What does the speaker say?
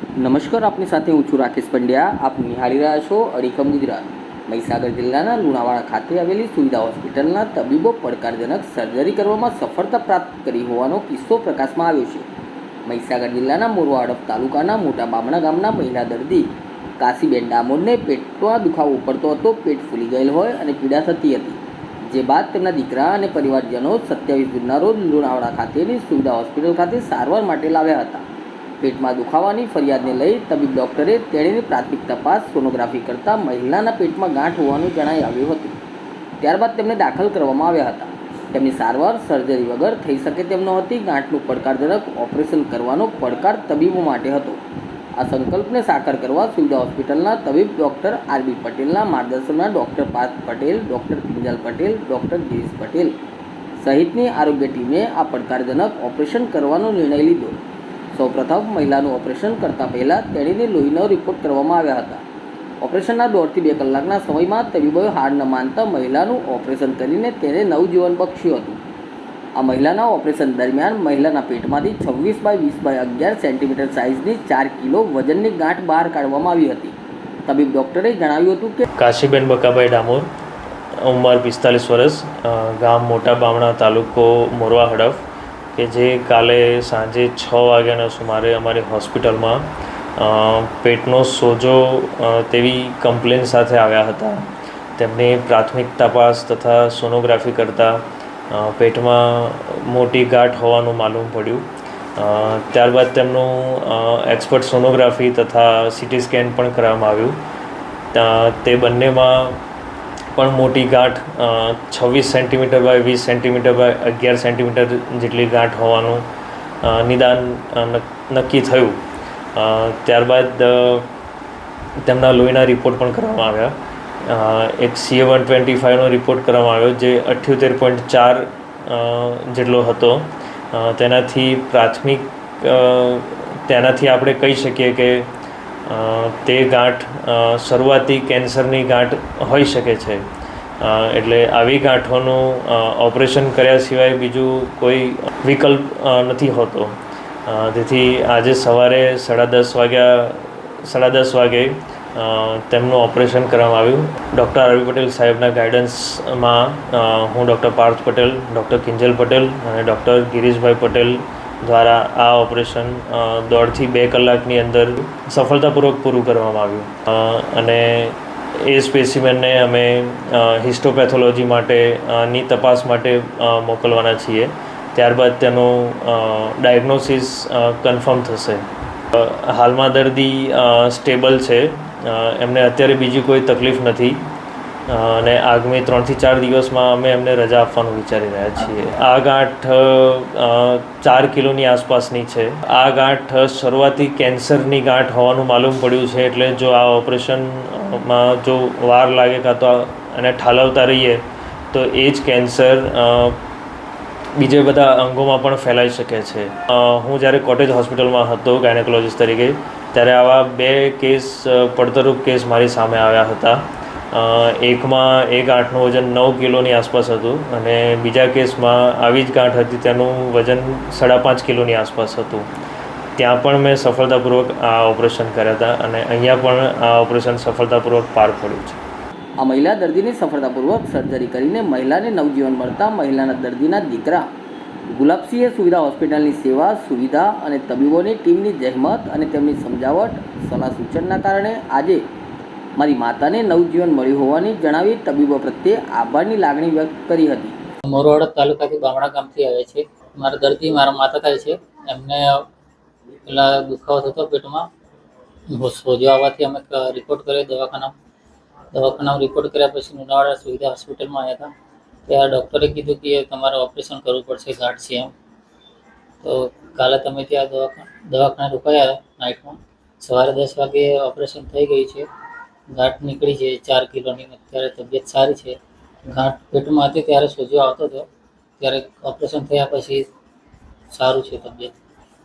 નમસ્કાર, આપની સાથે હું છું રાકેશ પંડ્યા. આપ નિહાળી રહ્યા છો અડીખમ ગુજરાત. મહીસાગર જિલ્લાના લુણાવાડા ખાતે આવેલી સુવિધા હોસ્પિટલના તબીબો પડકારજનક સર્જરી કરવામાં સફળતા પ્રાપ્ત કરી હોવાનો કિસ્સો પ્રકાશમાં આવ્યો છે. મહીસાગર જિલ્લાના મોરવા તાલુકાના મોટા બામણા ગામના મહિલા દર્દી કાશીબેન ડામોરને પેટમાં દુખાવો પડતો હતો, પેટ ફૂલી ગયેલ હોય અને પીડા થતી હતી. જે બાદ તેમના દીકરા અને પરિવારજનો સત્યાવીસ જૂનના રોજ લુણાવાડા ખાતેની સુવિધા હોસ્પિટલ ખાતે સારવાર માટે લાવ્યા હતા. પેટમાં દુખાવાની ફરિયાદને લઈ તબીબ ડૉક્ટરે તેણીની પ્રાથમિક તપાસ સોનોગ્રાફી કરતાં મહિલાના પેટમાં ગાંઠ હોવાનું જણાઈ આવ્યું હતું. ત્યારબાદ તેમને દાખલ કરવામાં આવ્યા હતા. તેમની સારવાર, સર્જરી વગર થઈ શકે તેમ નહોતી, ગાંઠનું પડકારજનક ઓપરેશન કરવાનો પડકાર તબીબો માટે હતો. આ સંકલ્પને સાકાર કરવા સુવિધા હોસ્પિટલના તબીબ ડૉક્ટર આરબી પટેલના માર્ગદર્શનમાં doctor Parth Patel, doctor Kinjal Patel, doctor Girish Patel સહિતની આરોગ્ય ટીમે આ પડકારજનક ઓપરેશન કરવાનો નિર્ણય લીધો. સૌપ્રથમ મહિલાનું ઓપરેશન કરતાં પહેલાં તેણીને લોહીનો રિપોર્ટ કરવામાં આવ્યા હતા. ઓપરેશનના દોઢથી બે કલાકના સમયમાં તબીબોએ હાર ન માનતા મહિલાનું ઓપરેશન કરીને તેને નવજીવન બક્ષ્યું હતું. આ મહિલાના ઓપરેશન દરમિયાન મહિલાના પેટમાંથી છવ્વીસ બાય વીસ બાય અગિયાર સેન્ટીમીટર સાઇઝની ચાર કિલો વજનની ગાંઠ બહાર કાઢવામાં આવી હતી. તબીબ ડૉક્ટરે જણાવ્યું હતું કે કાશીબેન બકાભાઈ ડામોર, ઉંમર પિસ્તાલીસ વર્ષ ગામ મોટા બામણા તાલુકો મોરવા હડફ. કે જે કાલે સાંજે છ વાગ્યાના સુમારે અમારી હોસ્પિટલમાં પેટનો સોજો તેવી કમ્પ્લેન સાથે આવ્યા હતા. તેમની પ્રાથમિક તપાસ તથા સોનોગ્રાફી કરતાં પેટમાં મોટી ગાંઠ હોવાનું માલુમ પડ્યું. ત્યારબાદ તેમનું એક્સપર્ટ સોનોગ્રાફી તથા સિટી સ્કેન પણ કરવામાં આવ્યું. તા- બંનેમાં પણ મોટી ગાંઠ છવ્વીસ સેન્ટીમીટર બાય વીસ સેન્ટીમીટર બાય અગિયાર સેન્ટીમીટર જેટલી ગાંઠ હોવાનું નિદાન નક્કી થયું. ત્યારબાદ તેમના લોહીના રિપોર્ટ પણ કરવામાં આવ્યા. એક સીએ વન ટ્વેન્ટી ફાઇવનો રિપોર્ટ કરવામાં આવ્યો જે અઠ્યોતેર પોઈન્ટ ચાર જેટલો હતો. તેનાથી પ્રાથમિક તેનાથી આપણે કહી શકીએ કે તે ગાંઠ શરૂઆતી કેન્સરની ગાંઠ હોઈ શકે છે. એટલે આવી ગાંઠોનું ઓપરેશન કર્યા સિવાય બીજું કોઈ વિકલ્પ નથી હોતો. તેથી આજે સવારે સાડા દસ વાગ્યા, સાડા દસ વાગે તેમનું ઓપરેશન કરવામાં આવ્યું. ડૉક્ટર આરવી પટેલ સાહેબના ગાઈડન્સમાં હું ડૉક્ટર પાર્થ પટેલ, ડૉક્ટર કિંજલ પટેલ અને ડૉક્ટર ગિરીશભાઈ પટેલ દ્વારા આ ઓપરેશન દોઢથી બે કલાકની અંદર સફળતાપૂર્વક પૂરું કરવામાં આવ્યું. અને એ સ્પેસિમેનને અમે હિસ્ટોપેથોલોજી માટે ની તપાસ માટે મોકલવાના છીએ. ત્યારબાદ તેનું ડાયગ્નોસિસ કન્ફર્મ થશે. હાલમાં દર્દી સ્ટેબલ છે. એમને અત્યારે બીજી કોઈ તકલીફ નથી. અને આગામી ત્રણથી ચાર દિવસમાં અમે એમને રજા આપવાનું વિચારી રહ્યા છીએ. આ ગાંઠ ચાર કિલોની આસપાસની છે. આ ગાંઠ શરૂઆતી કેન્સરની ગાંઠ હોવાનું માલુમ પડ્યું છે એટલે જો આ ઓપરેશનમાં જો વાર લાગે કાં તો એને ઠાલવતા રહીએ, તો એ જ કેન્સર બીજે બધા અંગોમાં પણ ફેલાઈ શકે છે. હું જ્યારે કોટેજ હોસ્પિટલમાં હતો ગાયનેકોલોજીસ્ટ તરીકે, ત્યારે આવા બે કેસ પડતરૂપ કેસ મારી સામે આવ્યા હતા. એકમાં એ ગાંઠનું વજન નવ કિલોની આસપાસ હતું અને બીજા કેસમાં આવી જ ગાંઠ હતી તેનું વજન સાડા પાંચ કિલોની આસપાસ હતું. ત્યાં પણ મેં સફળતાપૂર્વક આ ઓપરેશન કર્યા હતા અને અહીંયા પણ આ ઓપરેશન સફળતાપૂર્વક પાર પડ્યું છે. આ મહિલા દર્દીની સફળતાપૂર્વક સર્જરી કરીને મહિલાને નવજીવન મળતા મહિલાના દર્દીના દીકરા ગુલાબસિંહે સુવિધા હોસ્પિટલની સેવા, સુવિધા અને તબીબોની ટીમની જહેમત અને તેમની સમજાવટ સલાહ સૂચનના કારણે આજે મારી માતાને નવજીવન મળ્યું હોવાની જણાવી તબીબો પ્રત્યે આભારની લાગણી વ્યક્ત કરી હતી. મોરવાડા તાલુકાથી બામણા ગામથી આવે છે. મારા દર્દી મારા માતા થાય છે. એમને પેલા દુખાવો થતો પેટમાં. સોજો આવવાથી અમે રિપોર્ટ કર્યો દવાખાના દવાખાનામાં રિપોર્ટ કર્યા પછી લુણાવાડા સુવિધા હોસ્પિટલમાં આવ્યા હતા. ત્યાં ડૉક્ટરે કીધું કે તમારે ઓપરેશન કરવું પડશે ગાંઠ છે એમ. તો કાલે તમે ત્યાં દવાખાના દવાખાને રોકાયા નાઇટમાં સવારે દસ વાગે ઓપરેશન થઈ ગયું છે. ગાંઠ નીકળી છે, ચાર કિલોની અત્યારે તબિયત સારી છે. ગાંઠ પેટમાં હતી ત્યારે સોજો આવતો હતો. ત્યારે ઓપરેશન થયા પછી સારું છે તબિયત.